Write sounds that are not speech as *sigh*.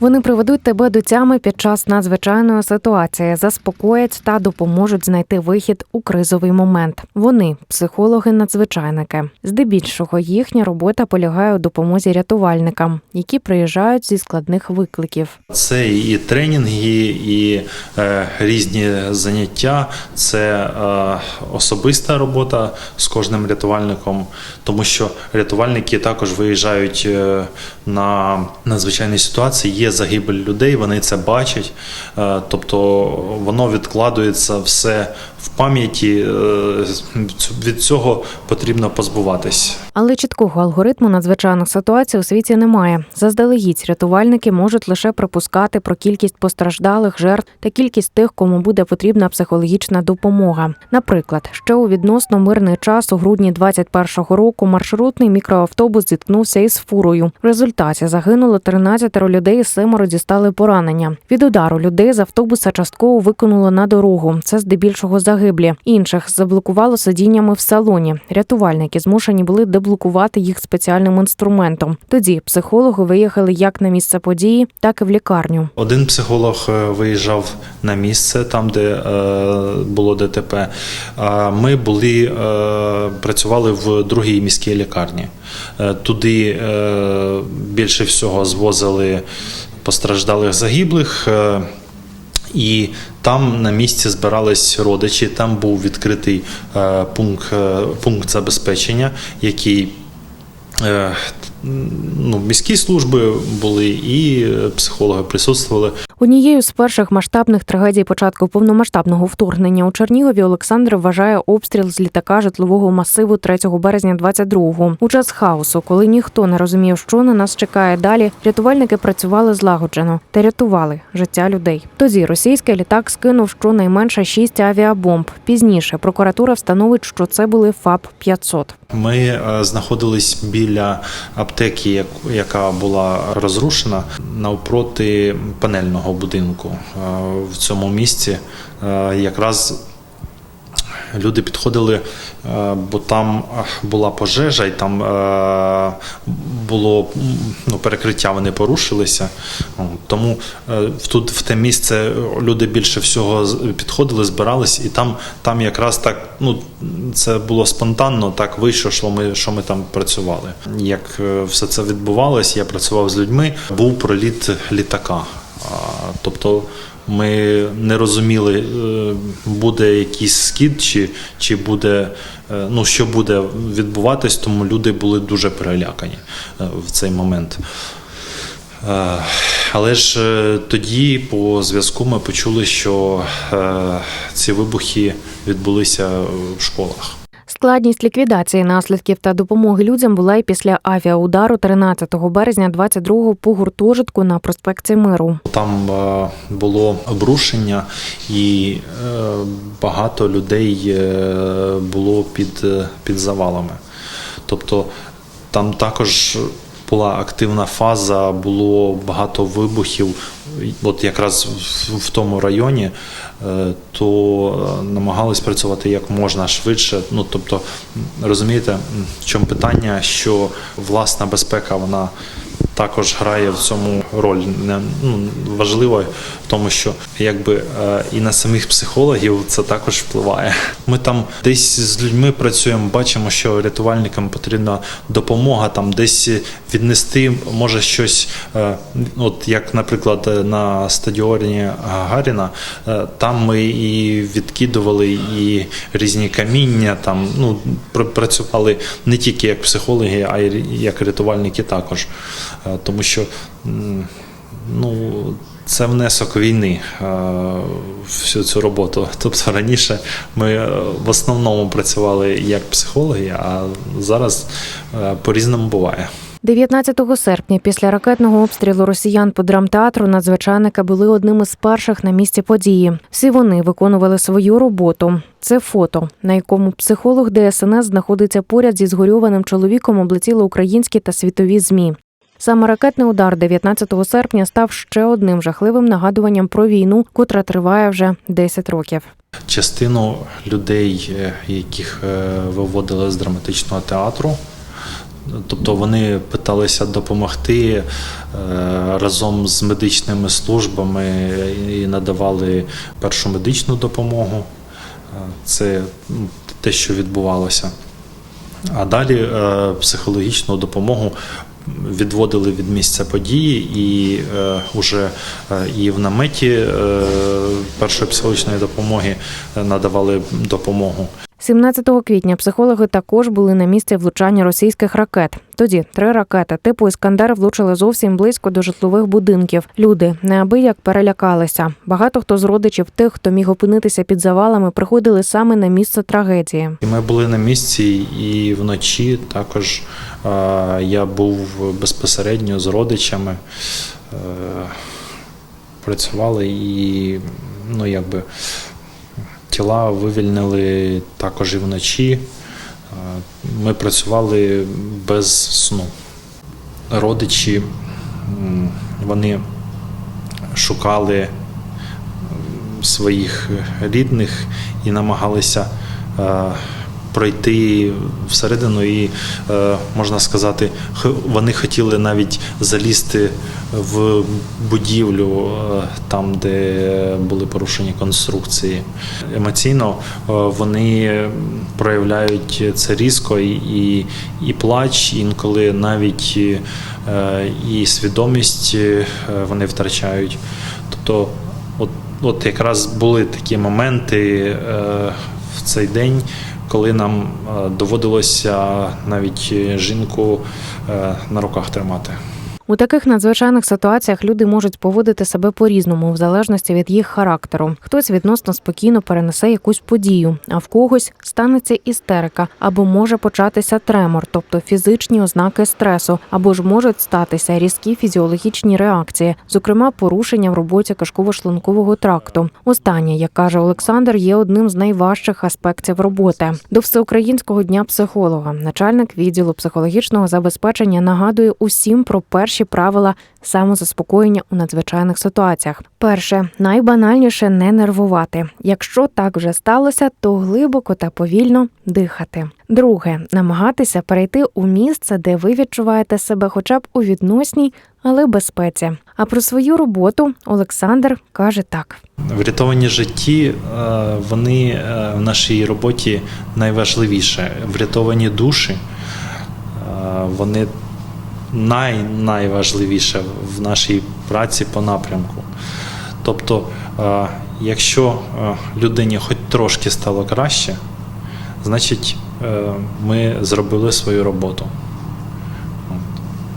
Вони приведуть тебе до тями під час надзвичайної ситуації, заспокоять та допоможуть знайти вихід у кризовий момент. Вони психологи-надзвичайники. Здебільшого їхня робота полягає у допомозі рятувальникам, які приїжджають зі складних викликів. Це і тренінги, і е, різні заняття, це е, особиста робота з кожним рятувальником, тому що рятувальники також виїжджають е, на надзвичайні ситуації. Є загибель людей, вони це бачать. Е, тобто воно відкладується все в пам'яті. е, від цього потрібно позбуватись. Але чіткого алгоритму надзвичайних ситуацій у світі немає. Заздалегідь рятувальники можуть лише припускати про кількість постраждалих жертв та кількість тих, кому буде потрібна психологічна допомога. Наприклад, ще у відносно мирний час у грудні 21-го року маршрутний мікроавтобус зіткнувся із фурою. В результаті загинуло 13 людей, семеро дістали поранення. Від удару людей з автобуса частково викинуло на дорогу. Це здебільшого загиблі. Інших заблокувало сидіннями в салоні. Рятувальники змушені були деблокувати їх спеціальним інструментом. Тоді психологи виїхали як на місце події, так і в лікарню. Один психолог е, виїжджав на місце, там, де е, було ДТП. А ми були, е, працювали в другій міській лікарні. Е, Туди е, більше всього звозили постраждалих загиблих. І там на місці збирались родичі. Там був відкритий е, пункт, е, пункт забезпечення, який е, ну, міські служби були і е, психологи присутствували. Однією з перших масштабних трагедій початку повномасштабного вторгнення у Чернігові Олександр вважає обстріл з літака житлового масиву 3 березня 22-го. У час хаосу, коли ніхто не розумів, що на нас чекає далі, рятувальники працювали злагоджено та рятували життя людей. Тоді російський літак скинув щонайменше шість авіабомб. Пізніше прокуратура встановить, що це були ФАП 500 Ми е, знаходились біля аптеки, як- яка була розрушена навпроти панельного будинку. Е, В цьому місці е, якраз люди підходили, е, бо там була пожежа, і там е, було ну, перекриття, вони порушилися. Тому е, тут в те місце люди більше всього підходили, збирались, і там, там якраз так, ну це було спонтанно, так вийшло, що ми, що ми там працювали. Як все це відбувалось, я працював з людьми, був проліт літака. Тобто ми не розуміли, е, буде якийсь скид, чи, чи буде, е, ну, що буде відбуватись, тому люди були дуже перелякані е, в цей момент. Але ж тоді по зв'язку ми почули, що ці вибухи відбулися в школах. Складність ліквідації наслідків та допомоги людям була і після авіаудару 13 березня 22-го по гуртожитку на проспекті Миру. Там е, було обрушення, і е, багато людей е, було під, під завалами. Тобто там також була активна фаза, було багато вибухів. От якраз в, тому районі, е, то е, намагались працювати як можна швидше. Ну тобто, розумієте, в чому питання, що власна безпека вона також грає в цьому роль. Не ну важливо в тому, що якби е, і на самих психологів це також впливає. Ми там десь з людьми працюємо, бачимо, що рятувальникам потрібна допомога, там десь віднести може щось, е, от як, наприклад, е, на стадіоні Гагаріна, е, там ми і відкидували і різні каміння, там ну працювали не тільки як психологи, а й як рятувальники також. Тому що ну, це внесок війни всю цю роботу. *laughs* Тобто раніше ми в основному працювали як психологи, а зараз е, по-різному буває. 19 серпня, після ракетного обстрілу росіян по драмтеатру, надзвичайники були одним із перших на місці події. Всі вони виконували свою роботу. Це фото, на якому психолог ДСНС знаходиться поряд зі згорьованим чоловіком, облетіли українські та світові змі. Саме ракетний удар 19 серпня став ще одним жахливим нагадуванням про війну, котра триває вже 10 років. Частину людей, е, яких е, виводили з драматичного театру, Тобто вони питалися допомогти е, разом з медичними службами і надавали першу медичну допомогу. Е, Це ну, те, що відбувалося. А далі е, психологічну допомогу відводили від місця події, і е, уже е, і в наметі першої психологічної допомоги надавали допомогу. 17 квітня психологи також були на місці влучання російських ракет. Тоді три ракети типу Іскандер влучили зовсім близько до житлових будинків. Люди неабияк перелякалися. Багато хто з родичів тих, хто міг опинитися під завалами, приходили саме на місце трагедії. Ми були на місці, і вночі також я був безпосередньо з родичами. Е, працювали і ну, якби, тіла вивільнили також і вночі. Е, Ми працювали без сну. Родичі вони шукали своїх рідних і намагалися е, пройти всередину, і е, можна сказати, вони хотіли навіть залізти в будівлю, е, там, де були порушені конструкції. Емоційно е, вони проявляють це різко і, і, плач, інколи навіть і свідомість вони втрачають. Тобто, от, от якраз були такі моменти в цей день, коли нам е, доводилося навіть жінку е, на руках тримати. У таких надзвичайних ситуаціях люди можуть поводити себе по-різному, в залежності від їх характеру. Хтось відносно спокійно перенесе якусь подію, а в когось станеться істерика, або може початися тремор, тобто фізичні ознаки стресу, або ж можуть статися різкі фізіологічні реакції, зокрема порушення в роботі кишково-шлункового тракту. Останнє, як каже Олександр, є одним з найважчих аспектів роботи. До всеукраїнського дня психолога, начальник відділу психологічного забезпечення нагадує усім про перші правила самозаспокоєння у надзвичайних ситуаціях. Перше, найбанальніше не нервувати. Якщо так вже сталося, то глибоко та повільно дихати. Друге, намагатися перейти у місце, де ви відчуваєте себе хоча б у відносній, але безпеці. А про свою роботу Олександр каже так. Врятовані житті е, вони е, в нашій роботі найважливіше. Врятовані душі е, вони най, найважливіше в нашій праці по напрямку. Тобто, е, якщо е, людині хоч трошки стало краще, значить е, ми зробили свою роботу.